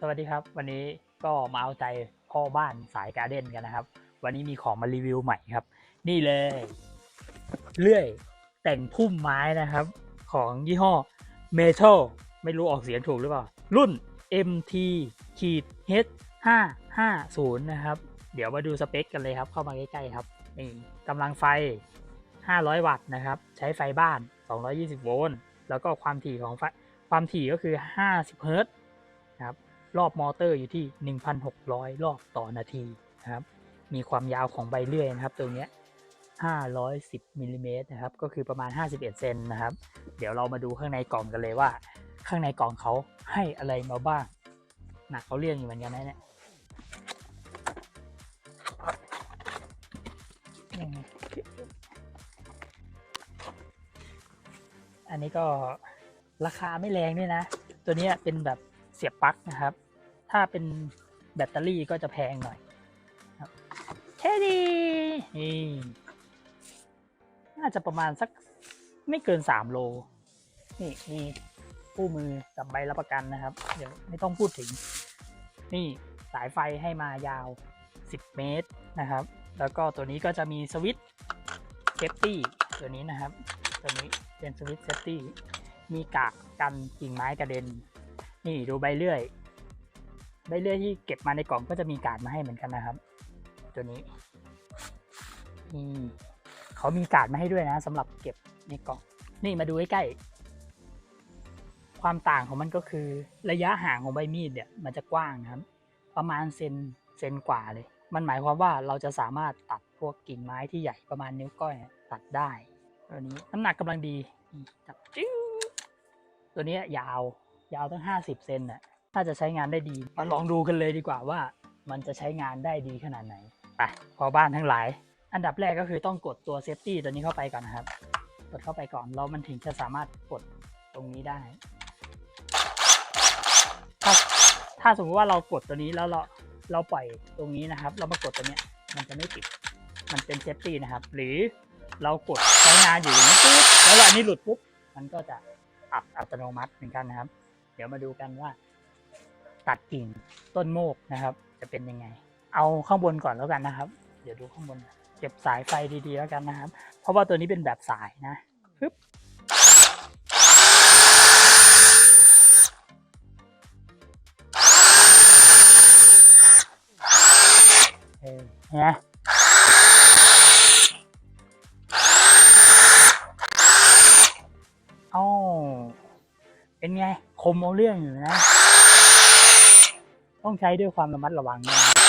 สวัสดีครับ วันนี้ก็มาเอาใจพ่อบ้านสายการ์เด้นกันนะครับ วันนี้มีของมารีวิวใหม่ครับ นี่เลยเลื่อยแต่งพุ่มไม้นะครับ ของยี่ห้อ Metal ไม่รู้ออกเสียงถูกหรือเปล่า รุ่น MT ขีด H 5 5 0นะครับ เดี๋ยวมาดูสเปคกันเลยครับ เข้ามาใกล้ๆครับนี่กำลังไฟ 500 วัตต์นะครับ ใช้ไฟบ้าน 220 โวลต์แล้วก็ความถี่ของไฟความถี่ก็คือ 50 เฮิรตซ์ รอบมอเตอร์อยู่ที่ 1,600 รอบต่อนาทีนะครับ มีความยาวของใบเลื่อยนะครับตรงเนี้510มิลลิเมตรนะครับ ก็คือประมาณ 51 เซนนะครับ เดี๋ยวเรามาดูข้างในกล่องกันเลยว่า ข้างในกล่องเขาให้อะไรมาบ้าง หนักเขาเรียงอยู่เหมือนกันนะเนี่ยอันนี้ก็ราคาไม่แรงด้วยนะ ตัวนี้เป็นแบบเสียบปลั๊กนะครับ ถ้าเป็นแบตเตอรี่ก็จะแพงหน่อยเท็ดีนี่น่าจะประมาณสักไม่เกิน 3 โล นี่มีคู่มือกับใบรับประกันนะครับ เดี๋ยวไม่ต้องพูดถึง นี่สายไฟให้มายาว 10 เมตรนะครับ แล้วก็ตัวนี้ก็จะมีสวิตช์เซฟตี้ตัวนี้นะครับ ตัวนี้เป็นสวิตช์เซฟตี้มีกากกันกิ่งไม้กระเด็น นี่ดูใบเลื่อย ใบเลื่อยที่เก็บมาในกล่องก็จะมีการมาให้เหมือนกันนะครับ ตัวนี้นี่เขามีการมาให้ด้วยนะสำหรับเก็บในกล่อง นี่มาดูใใกล้ๆความต่างของมันก็คือระยะห่างของใบมีดเนี่ย มันจะกว้างนะครับ ประมาณเซนเซนกว่าเลย มันหมายความว่าเราจะสามารถตัดพวกกิ่งไม้ที่ใหญ่ประมาณนิ้วก้อยตัดได้ตัวนี้น้ำหนักกำลังดีจับจิ้วตัวนี้ยยาว ยาวตั้ง50เซนน่ะ น่าจะใช้งานได้ดี มาลองดูกันเลยดีกว่าว่า มันจะใช้งานได้ดีขนาดไหนไปพอบ้านทั้งหลาย อันดับแรกก็คือต้องกดตัวเซฟตี้ตัวนี้เข้าไปก่อนนะครับกดเข้าไปก่อนแล้วมันถึงจะสามารถกดตรงนี้ได้ ถ้าถ้าสมมติว่าเรากดตัวนี้แล้วเราเราปล่อยตรงนี้นะครับ เรามากดตัวเนี้ยมันจะไม่ติด มันเป็นเซฟตี้นะครับ หรือเรากดใช้งานอยู่อย่างนี้ปุ๊บแล้วเราอันนี้หลุดปุ๊บมันก็จะอัดอัตโนมัติเหมือนกันนะครับ เดี๋ยวมาดูกันว่า ตัดกิ่งต้นโมกนะครับ จะเป็นยังไง เอาข้างบนก่อนแล้วกันนะครับ เดี๋ยวดูข้างบนเก็บสายไฟดีๆแล้วกันนะครับ เพราะว่าตัวนี้เป็นแบบสายนะปึ๊บเออเห็นไหมเอ้าเป็นไง คมเอาเรื่องอยู่นะ ต้องใช้ด้วยความระมัดระวังนะ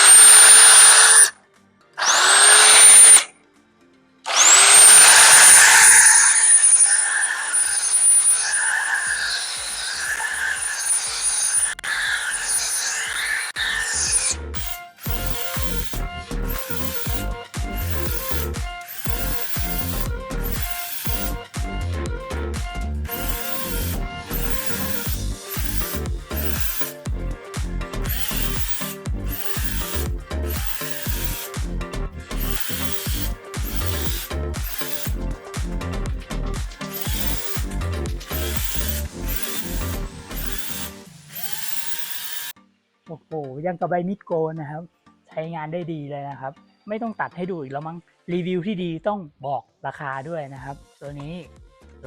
โอ้โหยังกับใบมิดโกนนะครับ ใช้งานได้ดีเลยนะครับ ไม่ต้องตัดให้ดูอีกแล้วมั้งรีวิวที่ดีต้องบอกราคาด้วยนะครับ ตัวนี้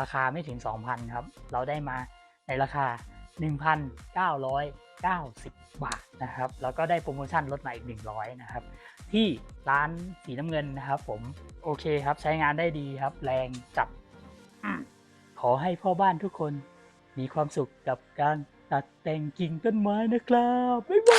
ราคาไม่ถึง 2,000 ครับ เราได้มาในราคา 1,990 บาทนะครับ แล้วก็ได้โปรโมชั่นลดมาอีก 100 นะครับ ที่ร้านสีน้ำเงินนะครับผมโอเคครับใช้งานได้ดีครับ แรงจับอืมขอให้พ่อบ้านทุกคนมีความสุขกับการ ตัดแต่งกิ่งต้นไม้นะครับ บ๊ายบาย